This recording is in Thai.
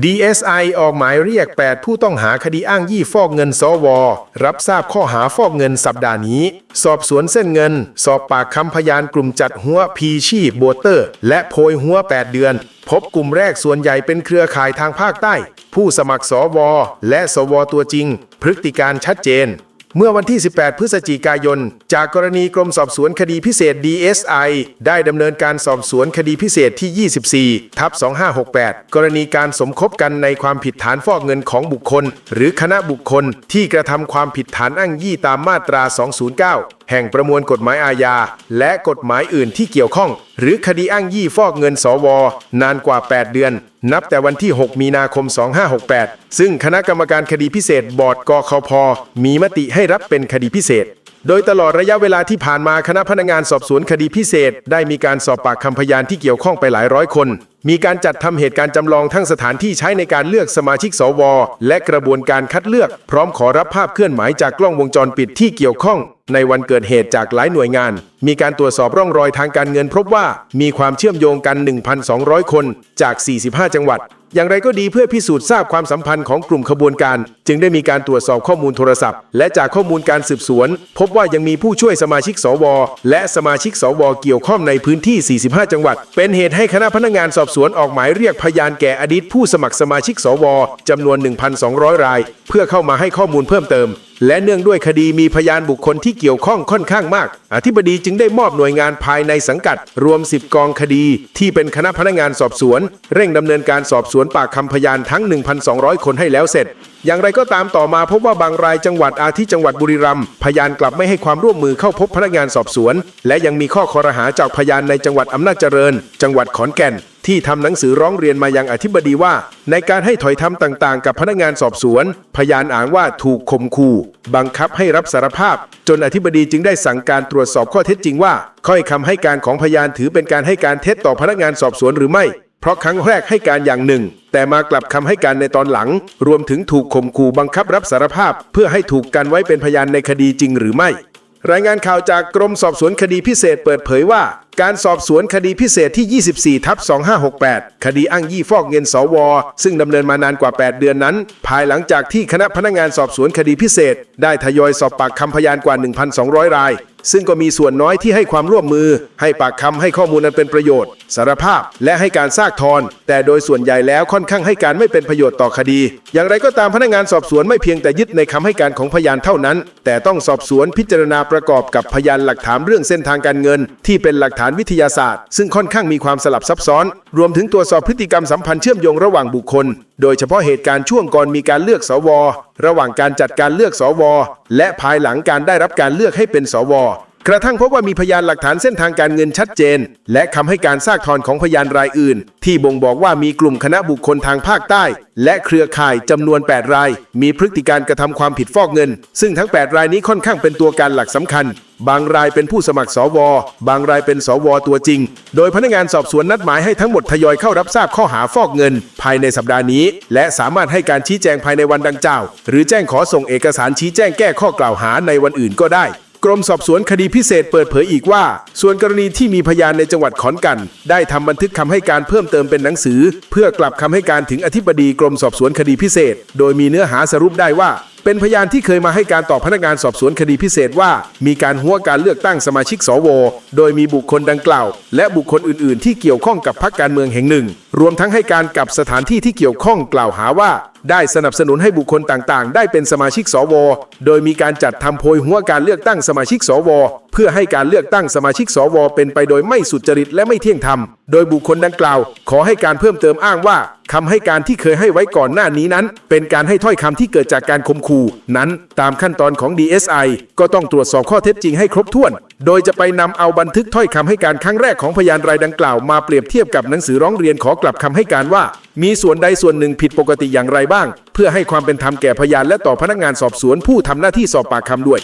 DSI ออกหมายเรียก 8 ผู้ต้องหาคดีอ้างยี่ฟอกเงินสว รับทราบข้อหาฟอกเงินสัปดาห์นี้ สอบสวนเส้นเงิน สอบปากคำพยานกลุ่มจัดหัวพีชีบัวเตอร์ และโพยหัว 8 เดือน พบกลุ่มแรกส่วนใหญ่เป็นเครือข่ายทางภาคใต้ ผู้สมัครสว และสวตัวจริง พฤติการชัดเจน เมื่อวันที่ 18 พฤศจิกายน จากกรณีกรมสอบสวนคดีพิเศษ DSI ได้ดำเนินการสอบสวนคดีพิเศษที่ 24 ทับ 2568 กรณีการสมคบกันในความผิดฐานฟอกเงินของบุคคล หรือคณะบุคคลที่กระทำความผิดฐานอ้างยี่ตามมาตรา 209 แห่งประมวลกฎหมายอาญา และกฎหมายอื่นที่เกี่ยวข้อง หรือคดีอ้างยี่ฟอกเงินสว นานกว่า 8 เดือน นับแต่วันที่ 6 มีนาคม 2568 ซึ่งคณะกรรมการคดีพิเศษบอร์ดกคพมีมติให้รับเป็นคดีพิเศษ โดยตลอดระยะเวลาที่ผ่านมาคณะพนักงานสอบสวนคดีพิเศษ ได้มีการสอบปากคำพยานที่เกี่ยวข้องไปหลายร้อยคน มีการจัดทำเหตุการณ์จำลองทั้งสถานที่ใช้ในการเลือกสมาชิกสว และกระบวนการคัดเลือก พร้อมขอรับภาพเคลื่อนไหวจากกล้องวงจรปิดที่เกี่ยวข้อง ในวันเกิดเหตุจากหลายหน่วยงาน มีการตรวจสอบร่องรอยทางการเงินพบว่า มีความเชื่อมโยงกัน 1,200 คนจาก 45 จังหวัด อย่างไรก็ดีเพื่อพิสูจน์ทราบความสัมพันธ์ของกลุ่มขบวนการ จึงได้มีการตรวจสอบข้อมูลโทรศัพท์ และจากข้อมูลการสืบสวน พบว่ายังมีผู้ช่วยสมาชิกสว และสมาชิกสว เกี่ยวข้องในพื้นที่ 45 จังหวัด เป็นเหตุให้คณะพนักงานสอบสวนออกหมายเรียกพยานแก่อดีตผู้สมัครสมาชิกสวจำนวน 1,200 ราย เพื่อเข้ามาให้ข้อมูลเพิ่มเติม และเนื่องด้วยคดีมีพยานบุคคลที่เกี่ยวข้องค่อนข้างมาก อธิบดีจึงได้มอบหน่วยงานภายในสังกัด รวม 10 กองคดี ที่เป็นคณะพนักงานสอบสวน เร่งดำเนินการสอบสวนปากคำพยานทั้ง 1,200 คนให้แล้วเสร็จ อย่างไรก็ตามต่อมาพบว่าบางรายจังหวัดอาทิจังหวัดบุรีรัมย์พยานกลับไม่ให้ความร่วมมือเข้าพบพนักงานสอบสวน และยังมีข้อคอรหาจากพยานในจังหวัดอำนาจเจริญ จังหวัดขอนแก่น ที่ทำหนังสือร้องเรียนมายังอธิบดีว่า ในการให้ถอยทำต่างๆ กับพนักงานสอบสวน พยานอ้างว่าถูกข่มขู่บังคับให้รับสารภาพ จนอธิบดีจึงได้สั่งการตรวจสอบข้อเท็จจริงว่าข้อยคำให้การของพยานถือเป็นการให้การเท็จต่อพนักงานสอบสวนหรือไม่ เพราะครั้งแรกให้การอย่างหนึ่ง แต่มากลับคำให้การในตอนหลัง รวมถึงถูกข่มขู่บังคับรับสารภาพ เพื่อให้ถูกกันไว้เป็นพยานในคดีจริงหรือไม่รายงานข่าวจากกรมสอบสวนคดีพิเศษเปิดเผยว่าการสอบสวนคดีพิเศษที่ 24 ทับ 2568 คดีอ้างยี่ฟอกเงินสว ซึ่งดำเนินมานานกว่า 8 เดือนนั้น ภายหลังจากที่คณะพนักงานสอบสวนคดีพิเศษ ได้ทยอยสอบปากคำพยานกว่า 1,200 ราย ซึ่งก็มีส่วนน้อยที่ให้ความร่วมมือ ให้ปากคำให้ข้อมูลนั้นเป็นประโยชน์ สารภาพ และให้การซากทอน แต่โดยส่วนใหญ่แล้วค่อนข้างให้การไม่เป็นประโยชน์ต่อคดี อย่างไรก็ตามพนักงานสอบสวนไม่เพียงแต่ยึดในคำให้การของพยานเท่านั้น แต่ต้องสอบสวนพิจารณาประกอบกับพยานหลักฐานเรื่องเส้นทางการเงิน ที่เป็นหลักฐานวิทยาศาสตร์ ซึ่งค่อนข้างมีความสลับซับซ้อน รวมถึงตรวจสอบพฤติกรรมสัมพันธ์เชื่อมโยงระหว่างบุคคล โดยเฉพาะเหตุการณ์ช่วงก่อนมีการเลือกสว ระหว่างการจัดการเลือกสว และภายหลังการได้รับการเลือกให้เป็นสว กระทั่งพบว่ามีพยานหลักฐานเส้นทางการเงินชัดเจน และคำให้การซากทอนของพยานรายอื่น ที่บ่งบอกว่ามีกลุ่มคณะบุคคลทางภาคใต้ และเครือข่ายจำนวน 8 ราย มีพฤติการกระทำความผิดฟอกเงิน ซึ่งทั้ง 8 รายนี้ค่อนข้างเป็นตัวการหลักสำคัญ บางรายเป็นผู้สมัครสว บางรายเป็นสวตัวจริง โดยพนักงานสอบสวนนัดหมายให้ทั้งหมดทยอยเข้ารับทราบข้อหาฟอกเงิน ภายในสัปดาห์นี้ และสามารถให้การชี้แจงภายในวันดังกล่าว หรือแจ้งขอส่งเอกสารชี้แจ้งแก้ข้อกล่าวหาในวันอื่นก็ได้ กรมสอบสวนคดีพิเศษเปิดเผยอีกว่า ส่วนกรณีที่มีพยานในจังหวัดขอนแก่นได้ทำบันทึกคำให้การเพิ่มเติมเป็นหนังสือ เพื่อกลับคำให้การถึงอธิบดีกรมสอบสวนคดีพิเศษ โดยมีเนื้อหาสรุปได้ว่า เป็นพยานที่เคยมาให้การต่อพนักงานสอบสวนคดีพิเศษว่า มีการหัวการเลือกตั้งสมาชิกสว โดยมีบุคคลดังกล่าว และบุคคลอื่น ๆ ที่เกี่ยวข้องกับพรรคการเมืองแห่งหนึ่ง รวมทั้งให้การกับสถานที่ที่เกี่ยวข้องกล่าวหาว่า ได้สนับสนุนให้บุคคลต่าง ๆ ได้เป็นสมาชิกสว โดยมีการจัดทำโพยหัวการเลือกตั้งสมาชิกสว เพื่อให้การเลือกตั้งสมาชิกสว เป็นไปโดยไม่สุจริตและไม่เที่ยงธรรม โดยบุคคลดังกล่าว ขอให้การเพิ่มเติมอ้างว่า คำให้การที่เคยให้ไว้ก่อนหน้านี้นั้น เป็นการให้ถ้อยคำที่เกิดจากการข่มขู่นั้นตามขั้นตอนของ DSI ก็ต้องตรวจสอบข้อเท็จจริงให้ครบถ้วน โดยจะไปนำเอาบันทึกถ้อยคำให้การครั้งแรกของพยานรายดังกล่าวมาเปรียบเทียบกับหนังสือร้องเรียนขอกลับคำให้การว่า มีส่วนใดส่วนหนึ่งผิดปกติอย่างไรบ้าง เพื่อให้ความเป็นธรรมแก่พยานและต่อพนักงานสอบสวนผู้ทำหน้าที่สอบปากคำด้วย